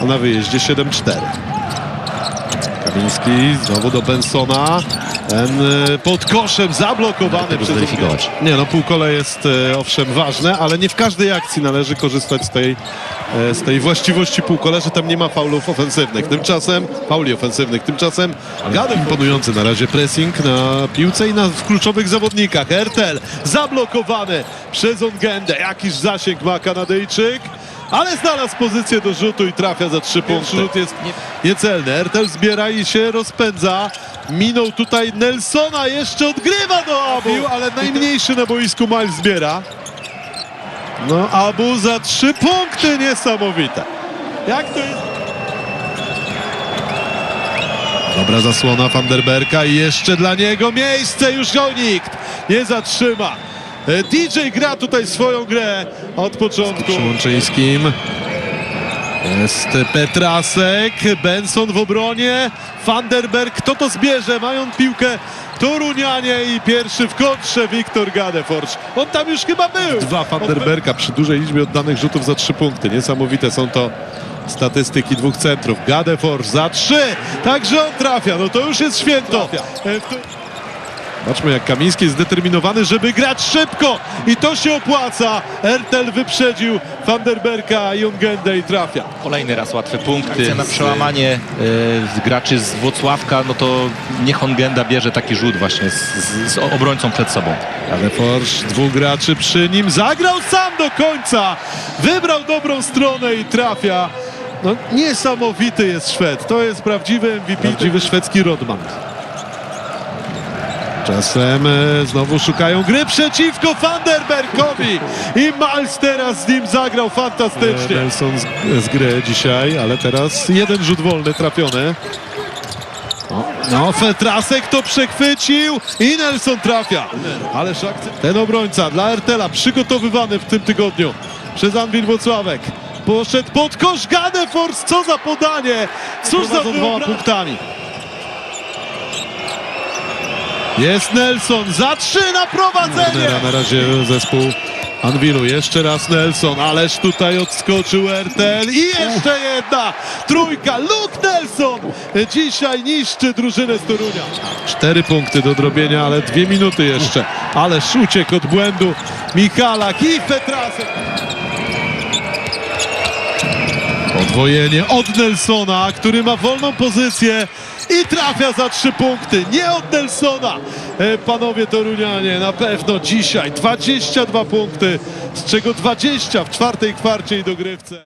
a na wyjeździe 7-4. Kamiński znowu do Bensona. Ten y, pod koszem zablokowany przez zweryfikować. Nie no, półkole jest e, owszem ważne, ale nie w każdej akcji należy korzystać z tej, e, z tej właściwości półkola, że tam nie ma faulów ofensywnych. Tymczasem, fauli ofensywnych, tymczasem Gadem imponujący na razie pressing na piłce i na, w kluczowych zawodnikach. Ertel zablokowany przez Ongendę. Jakiś zasięg ma Kanadyjczyk. Ale znalazł pozycję do rzutu i trafia za trzy punkty. Rzut jest niecelny. Ertel zbiera i się rozpędza. Minął tutaj Nelsona, jeszcze odgrywa do Abu, ale najmniejszy na boisku Miles zbiera. No Abu za trzy punkty, niesamowite. Jak to jest? Dobra zasłona Vanderberka i jeszcze dla niego miejsce, już go nikt nie zatrzyma. E, DJ gra tutaj swoją grę od początku. Przyłączyńskim. Jest Petrasek, Benson w obronie, Vanderberg, kto to zbierze? Mają piłkę Torunianie i pierwszy w kontrze Wiktor Gadeforsz. On tam już chyba był. Dwa Vanderberga przy dużej liczbie oddanych rzutów za trzy punkty. Niesamowite są to statystyki dwóch centrów. Gadeforsz za trzy, także on trafia, no to już jest święto. E, w tu- Zobaczmy jak Kamiński jest zdeterminowany, żeby grać szybko i to się opłaca. Ertel wyprzedził Vanderberga i Ungendę i trafia. Kolejny raz łatwe punkty Akcja na z- przełamanie e, z graczy z Włocławka, no to niech Hongenda bierze taki rzut właśnie z, z, z obrońcą przed sobą. Ale Forsz, dwóch graczy przy nim, zagrał sam do końca. Wybrał dobrą stronę i trafia. No, niesamowity jest Szwed. To jest prawdziwy MVP, prawdziwy szwedzki Rodman. Czasem e, znowu szukają gry przeciwko Vanderbergowi i Miles teraz z nim zagrał fantastycznie. Nelson z, z gry dzisiaj, ale teraz jeden rzut wolny trafiony. No, no Fetrasek to przechwycił i Nelson trafia. Ale akcja. Ten obrońca dla Ertela przygotowywany w tym tygodniu przez Anwil Wocławek. Poszedł pod kosz Gadefors, co za podanie! Cóż za dwoma punktami. Jest Nelson za trzy na prowadzenie. Na razie zespół Anwilu. Jeszcze raz Nelson, ależ tutaj odskoczył Ertel i jeszcze jedna trójka. Luke Nelson dzisiaj niszczy drużynę z Torunia. Cztery punkty do drobienia, ale dwie minuty jeszcze. Ależ uciekł od błędu Michalak i Petrasek. Podwojenie od Nelsona, który ma wolną pozycję i trafia za trzy punkty. Nie od Nelsona. E, Panowie Torunianie, na pewno dzisiaj 22 punkty, z czego 20 w czwartej kwarcie i dogrywce.